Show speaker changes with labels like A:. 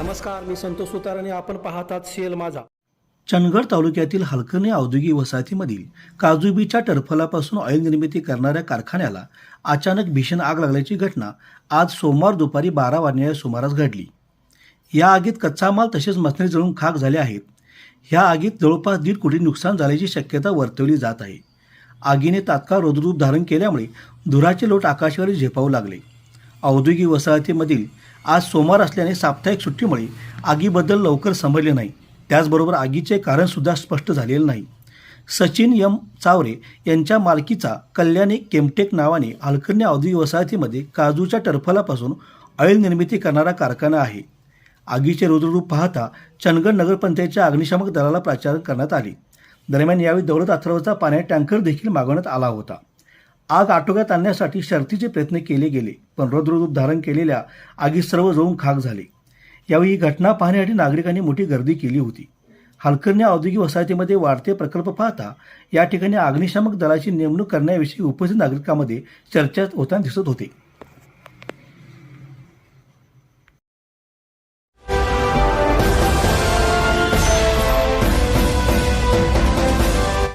A: नमस्कार मी संतोष सुतार आणि आपण पाहतात सेल माझा.
B: चंदगड तालुक्यातील हलकणे औद्योगिक वसाहतीमधील काजूबीच्या टरफलापासून ऑइल निर्मिती करणाऱ्या कारखान्याला अचानक भीषण आग लागल्याची घटना आज सोमवार दुपारी बारा वाजण्याच्या सुमारास घडली. या आगीत कच्चा माल तसेच मशनरी जळून खाक झाले आहेत. ह्या आगीत जवळपास दीड कोटी नुकसान झाल्याची शक्यता वर्तवली जात आहे. आगीने तात्काळ रोदरूप धारण केल्यामुळे धुराचे लोट आकाशावर झेपावू लागले. औद्योगिक वसाहतीमधील आज सोमवार असल्याने साप्ताहिक सुट्टीमुळे आगीबद्दल लवकर समजले नाही. त्याचबरोबर आगीचे कारणसुद्धा स्पष्ट झालेले नाही. सचिन यम चावरे यांच्या मालकीचा कल्याणी केमटेक नावाने हलकर्णी औद्योगिक वसाहतीमध्ये काजूच्या टरफलापासून ऑइल निर्मिती करणारा कारखाना आहे. आगीचे रुद्ररूप पाहता चंदगड नगरपंचायतच्या अग्निशामक दलाला प्राचार करण्यात आले. दरम्यान यावेळी दौलत अथर्वचा पाण्याचा टँकर देखील मागवण्यात आला होता. आग आटोक्यात आणण्यासाठी शर्तीचे प्रयत्न केले गेले पण रौद्ररूप धारण केलेल्या आगीत सर्व जळून खाक झाले. यावेळी ही घटना पाहण्यासाठी नागरिकांनी मोठी गर्दी केली होती. हलकर्णी औद्योगिक वसाहतीमध्ये वाढते प्रकल्प पाहता या ठिकाणी अग्निशामक दलाची नेमणूक करण्याविषयी उपस्थित नागरिकांमध्ये चर्चा होताना दिसत होते.